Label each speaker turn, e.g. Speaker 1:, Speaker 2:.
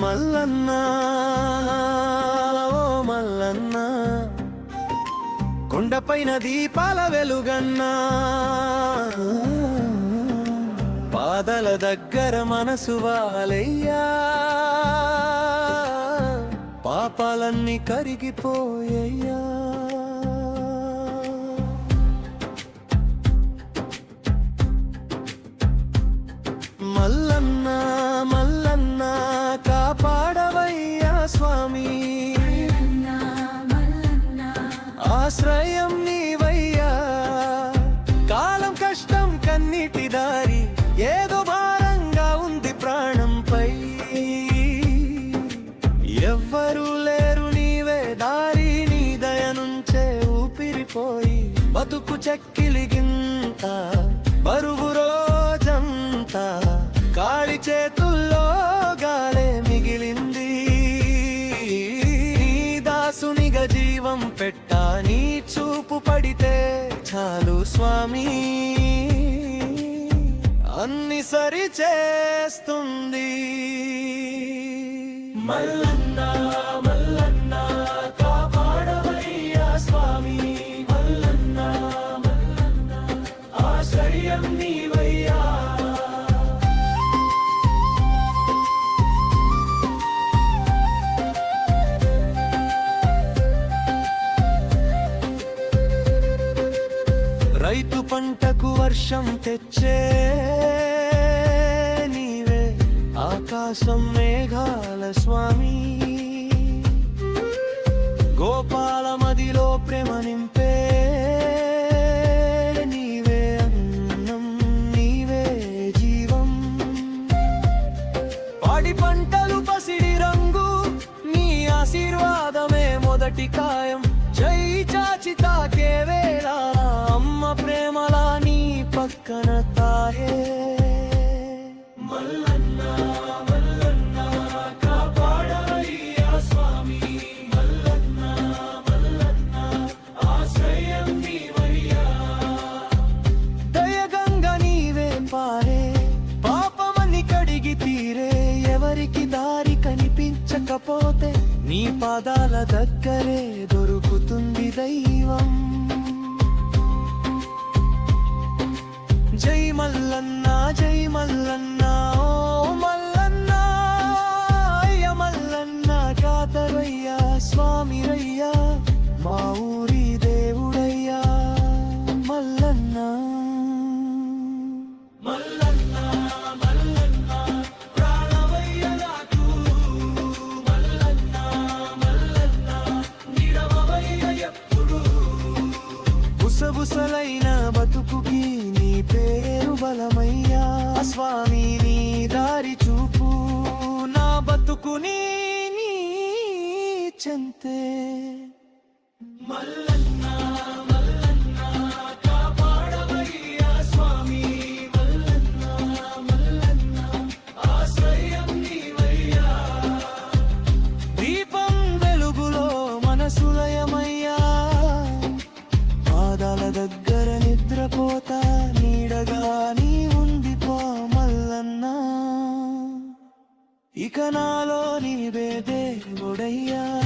Speaker 1: మల్లన్న. ఓ మల్లన్న. కొండపైన దీపాల వెలుగన్నా. పాదల దగ్గర మనసు వాలయ్యా. పాపాలన్నీ కరిగిపోయయ్యా. ఎవ్వరూ లేరు నీవే దారి నీ దయ నుంచే ఊపిరిపోయి బతుకు చెక్కిలిగింత బరువు రోజంతా కాళి చేతుల్లో గాలే మిగిలింది. నీ దాసునిగా జీవం పెట్టా నీ చూపు పడితే చాలు స్వామి. అన్ని సరి చేస్తుంది. కాపాడవయ్యా స్వామి. ఆశ్రయం నీవయ్యా. రైతు పంటకు వర్షం తెచ్చే ఆకాశం మేఘాల స్వామి. గోపాల మదిలో ప్రేమ నింపే నీవే అన్నం నీవే జీవం. పాడి పంటలు పసిడి రంగు నీ ఆశీర్వాదమే మొదటి కాయం. జై చాచి తాకే వేళ అమ్మ ప్రేమలా నీ పక్కన తాయే కనిపించకపోతే నీ పాదాల దగ్గరేదో బుసబుసలైన బతుకుకి నీ పేరు బలమయ్యా. స్వామి నీ దారి చూపు. నా బతుకుని నీ చెంతే. మల్లన్నా ఇక నాలో నీవే దేవుడయ్యా.